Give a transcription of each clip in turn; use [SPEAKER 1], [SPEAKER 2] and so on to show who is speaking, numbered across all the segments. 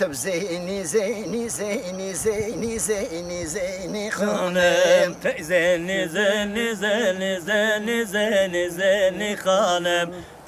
[SPEAKER 1] Atıp zeyni zeyni zeyni zeyni zeyni zeyni
[SPEAKER 2] Hanım
[SPEAKER 1] hanım.
[SPEAKER 2] teyzeni zeni zeni zeni zeni zeni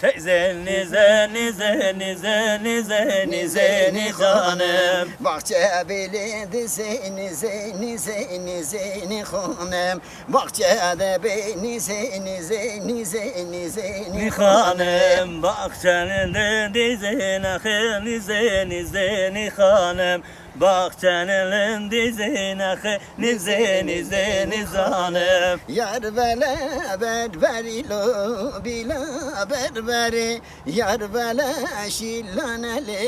[SPEAKER 2] hanım Teyzeni zeni zeni zeni zeni zeni hanım
[SPEAKER 1] Bahçe beledi zeyni zeyni zeyni zeyni hanım Bahçede beyni zeyni zeyni zeyni zeyni
[SPEAKER 2] hanım Bahçenin dedi zeni zeni zeni hanım Bahçenin dizine nizeni zeni zanım.
[SPEAKER 1] Yar bele berberi lo bila berberi Yar bele şillanele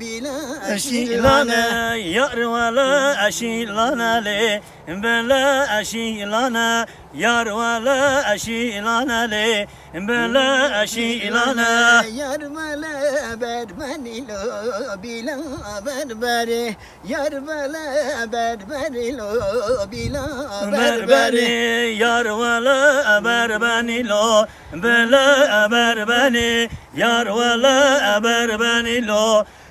[SPEAKER 1] bila şillane
[SPEAKER 2] yar vela şilane Bela şilane yar vela şilane Bela şilane
[SPEAKER 1] Yar bele berberi lo bila berberi Yar bele berberi lo bila berberi
[SPEAKER 2] Berberi yar vela berbeni lo. Bela berbeni yar vela berbeni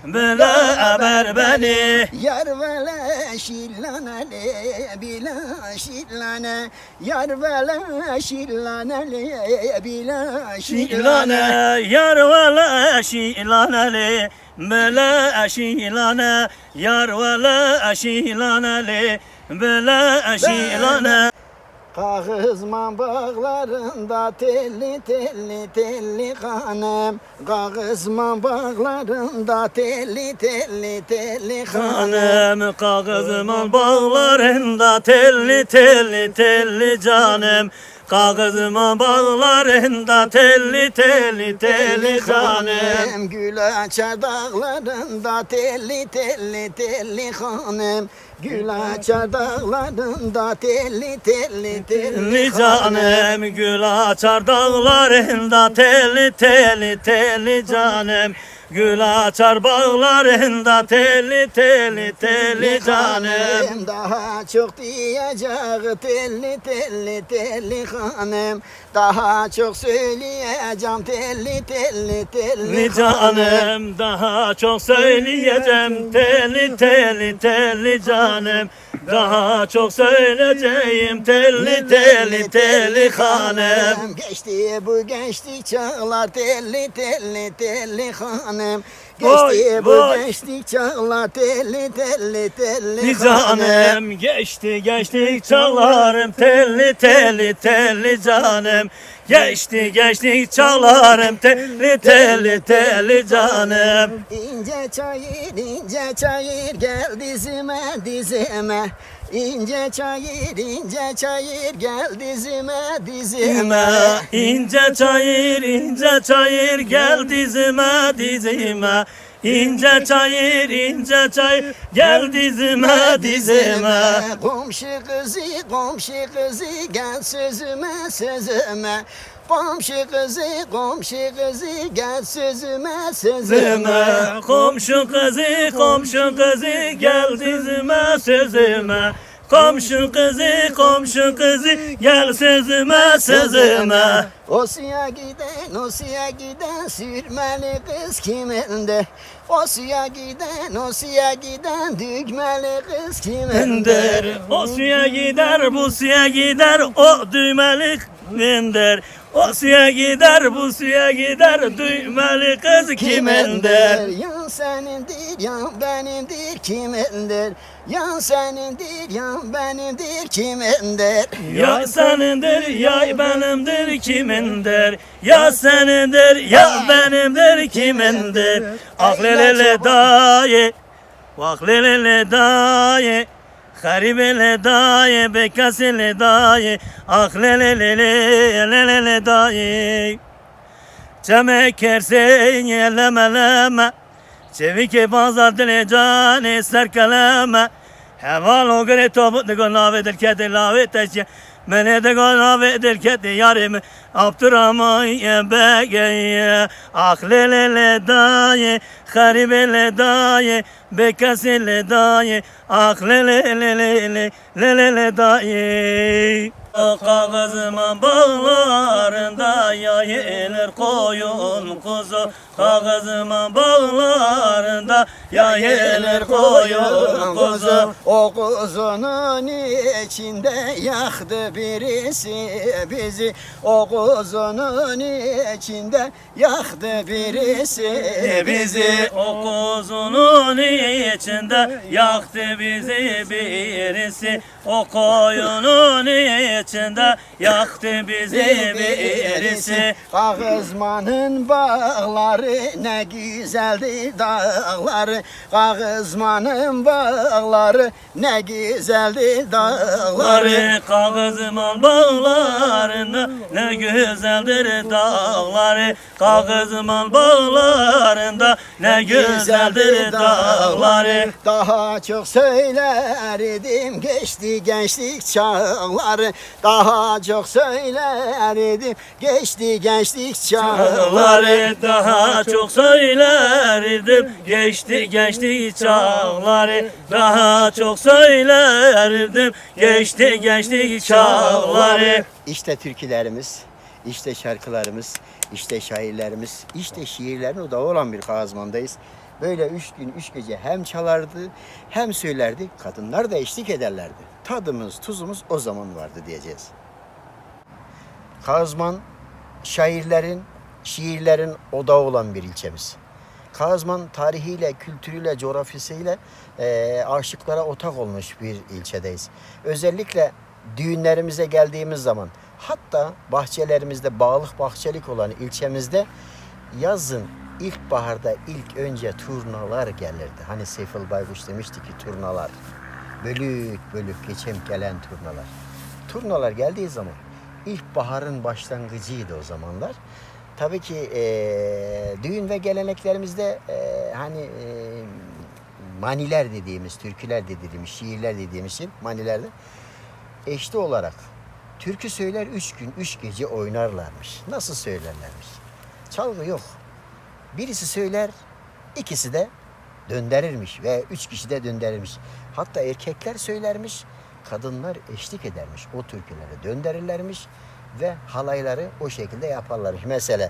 [SPEAKER 2] lo Bela berbeni
[SPEAKER 1] Yar vele şillanele bila şillane. Yar vele şillanele bila şillane.
[SPEAKER 2] Yar vela şilane Bela şilane yar vela şilane Bela şilane
[SPEAKER 1] Kağızman bağlarında telli telli telli hanım Kağızman bağlarında telli telli telli hanım
[SPEAKER 2] kağızımın bağlarında telli telli telli canım Kağızımın bağlarında telli telli telli canım
[SPEAKER 1] Gül açar dağlarında telli telli telli hanım Gül açar dağlarında telli telli telli
[SPEAKER 2] canım gül açar dağlarında telli telli telli canım Gül açar bağlarında telli telli telli canım.
[SPEAKER 1] Daha çok diyecek telli telli telli hanım. Daha çok söyleyeceğim telli telli telli
[SPEAKER 2] canım daha çok söyleyeceğim telli telli telli canım. Daha çok söyleyeceğim telli telli telli hanım.
[SPEAKER 1] Geçti bu gençlik çağlar telli telli telli hanım
[SPEAKER 2] Vay,
[SPEAKER 1] Geçti bu
[SPEAKER 2] vay.
[SPEAKER 1] gençlik çağlar telli telli telli
[SPEAKER 2] canım geçti geçti çalarım telli telli telli canım Geçti geçti çalarım telli telli telli canım.
[SPEAKER 1] İnce çayır ince çayır gel dizime dizime. İnce çayır ince çayır gel dizime dizime.
[SPEAKER 2] İnce çayır ince çayır gel dizime dizime ince çayır ince çayır gel dizime. dizime.
[SPEAKER 1] Komşu kızı komşu kızı. Gel sözüme sözüme. Komşu kızı komşu kızı. Gel sözüme sözüme.
[SPEAKER 2] Komşu kızı komşu kızı. Gel dizime sözüme Komşu kızı komşu kızı gel sözüme sözüme.
[SPEAKER 1] Osuya giden osuya giden sürmeli kız kiminde? O suya giden o suya giden düğmeli kız
[SPEAKER 2] Ender
[SPEAKER 1] kiminde
[SPEAKER 2] o suya gider bu suya gider o düğmeli ender. O suya gider bu suya gider düğmeli kız kimindir
[SPEAKER 1] Yan senindir yan benimdir kimindir Yan senindir yan benimdir kimindir
[SPEAKER 2] Ya senindir ya benimdir kimindir Ya senindir ya benimdir kimindir Ah lelele dayı Vah lelele dayı Haribele dayı bekasele dayı Ah lelele dayı Çemekersen yelemeleme Çevike bazar dile can eser kaleme. Heval o gre tobut de gonave del kete lave teşye Mene de gonave del kete yarim Abdurrahman ye begeye Ah lelele daye Haribele daye Bekasele daye Ah lelele lelele lelele daye Kağızımın bağlarında yayılır koyun kuzu. Kağızımın bağlarında yayılır koyun kuzu.
[SPEAKER 1] O kuzunun içinde yaktı birisi bizi. O kuzunun içinde yaktı birisi
[SPEAKER 2] bizi. O kuzunun içinde yaktı bizi birisi. O koyunun içinde yaktı bizi birisi
[SPEAKER 1] Kağızmanın bağları ne güzeldi dağları. Kağızmanın bağları ne güzeldi dağları.
[SPEAKER 2] Kağızımın bağlarında ne güzeldir dağları. Kağızımın bağlarında ne güzeldir dağları.
[SPEAKER 1] Daha çok söylerdim geçti gençlik çağları Daha çok söylerdim geçti gençlik çağları
[SPEAKER 2] daha çok söylerdim. Geçti geçti çağları Daha çok söylerdim. Geçti geçti çağları.
[SPEAKER 1] İşte türkülerimiz, işte şarkılarımız, işte şairlerimiz, işte şiirlerin odağı olan bir Kazman'dayız. Böyle üç gün, üç gece hem çalardı hem söylerdi. Kadınlar da eşlik ederlerdi. Tadımız, tuzumuz o zaman vardı diyeceğiz. Kazman şairlerin, şiirlerin odağı olan bir ilçemiz. Kazman tarihiyle, kültürüyle, coğrafyasıyla eee aşıklara ortak olmuş bir ilçedeyiz. Özellikle düğünlerimize geldiğimiz zaman hatta bahçelerimizde bağlık bahçelik olan ilçemizde yazın ilkbaharda ilk önce turnalar gelirdi. Hani Seyful Baykuş demişti ki turnalar. Bölük bölük geçem gelen turnalar. Turnalar geldiği zaman ilkbaharın başlangıcıydı o zamanlar. Tabii ki eee, düğün ve geleneklerimizde eee, hani eee, maniler dediğimiz, türküler dediğimiz, şiirler dediğimiz şey manilerde eşli olarak türkü söyler üç gün, üç gece oynarlarmış. Nasıl söylerlermiş? Çalgı yok. Birisi söyler, ikisi de döndürürmüş ve üç kişi de döndürürmüş. Hatta erkekler söylermiş, kadınlar eşlik edermiş. O türkülere döndürürlermiş ve halayları o şekilde yaparlarmış. Mesela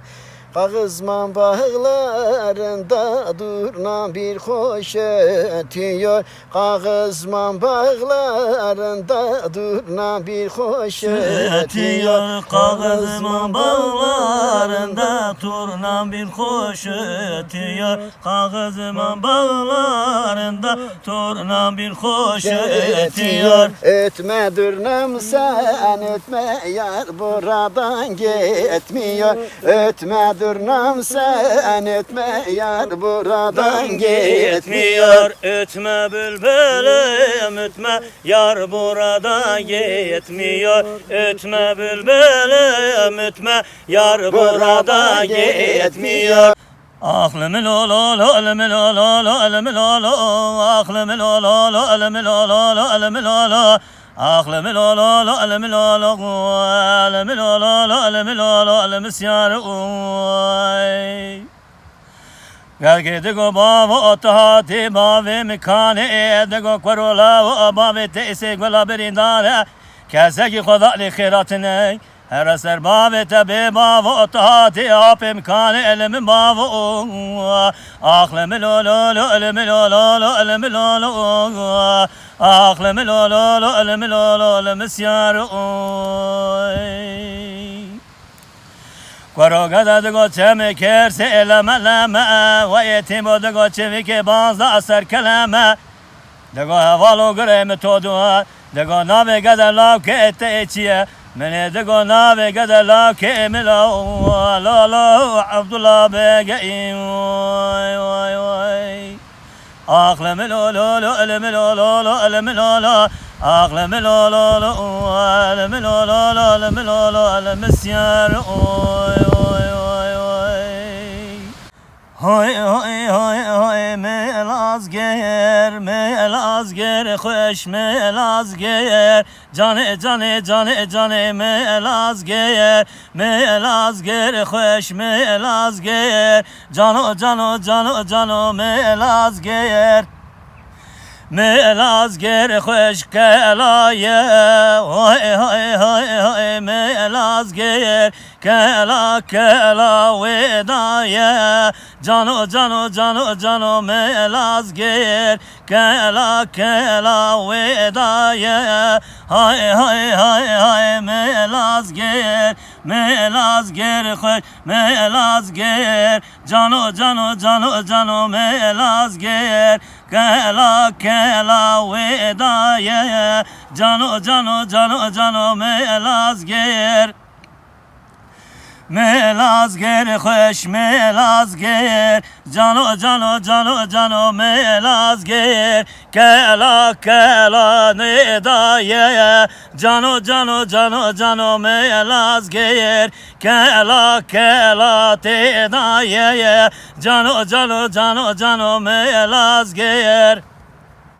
[SPEAKER 1] Kağızman bağlarında durna bir koş ötüyor. Kağızman bağlarında durna bir koş ötüyor.
[SPEAKER 2] Kağızımın bağlarında Turna bir kuş ötüyor Kağızımın bağlarında Turna bir kuş ötüyor
[SPEAKER 1] Ötme durnam sen ötme yar buradan gitmiyor. Ötme durnam sen ötme yar buradan gitmiyor.
[SPEAKER 2] Ötme bülbülüm ötme Yar burada gitmiyor. Ötme bülbülüm ötme Yar burada gitmiyor. Aklımı lo lo lo elimi lo lo lo elimi lo lo. Aklımı lo lo lo elimi lo lo lo elimi lo lo Aklımı lo lo lo elimi lo lo elimi lo lo lo elimi lo lo elimi siyarı oy Gel go bavo otahati bave mikane edego kwarola o bave te se gola berindare Kese ki eser mikane elemi bavo Aklemi lo lo lo elemi lo lo lo elemi lo lo. Aklemi lo lo lo elemi lo lo elemi siyarı oy. Koroga da go çemi kerse eleme leme Ve yetim o da go çemi ke bazda asar keleme. De go havalo gre metodu De go nave gada lav ke ete eçiye Mene de go nave gada lav ke emila La la Abdullah bege Vay vay vay Aklımı lo lo lo elimi lo lo lo elimi lo lo Aklımı lo lo lo elimi lo lo lo elimi lo lo elimi siyar oy oy oy oy Hoy hoy hoy hoy melaz ger hoş melaz ger Cane cane cane cane melaz ger melaz ger hoş melaz ger Cano cano cano cano melaz ger Melaz ger hoş kelaya. Hay hay hay hay Melaz ger kela kela vedaya. Cano cano cano cano melaz ger Kela kela vedaya. Hay hay hay hay Melaz ger melazger koy melazger cano cano cano cano melazger kela kela vedaye cano cano cano cano melazger Melazger hoş melazger. Cano cano cano cano melazger. Kela kela nedaye Cano cano cano cano melazger. Kela kela tedaye Cano cano cano cano melazger.